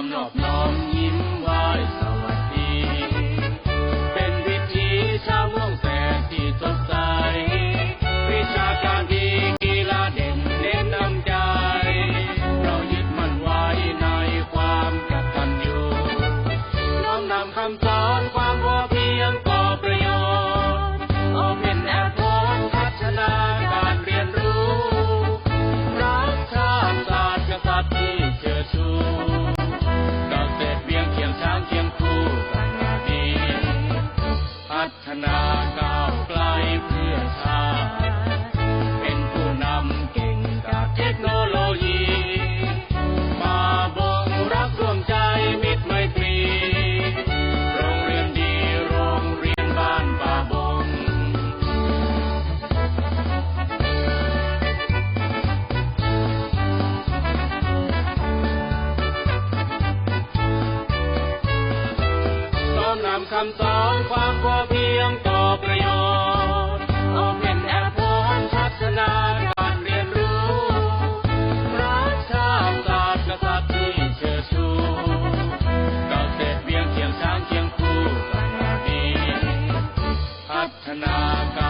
ความนอบน้อมยิ้มไหวสวัสดี เป็นวิถีชาวม่วงแสนที่สดใส วิชาการดีกีฬาเด่นเน้นน้ำใจ เรายึดมั่นไว้ในความกตัญญูน้อมนำคำสอนความพอเพียงามคำสอนความพอเพียงต่อประโยชน์โอเพนแอปพอนพัฒนาการเรียนรู้รักชาติศาสตร์กษัตริย์ที่เชื่อชูเราเสร็จเวียงเคียงช้างเคียงคู่กันดีพัฒนาการ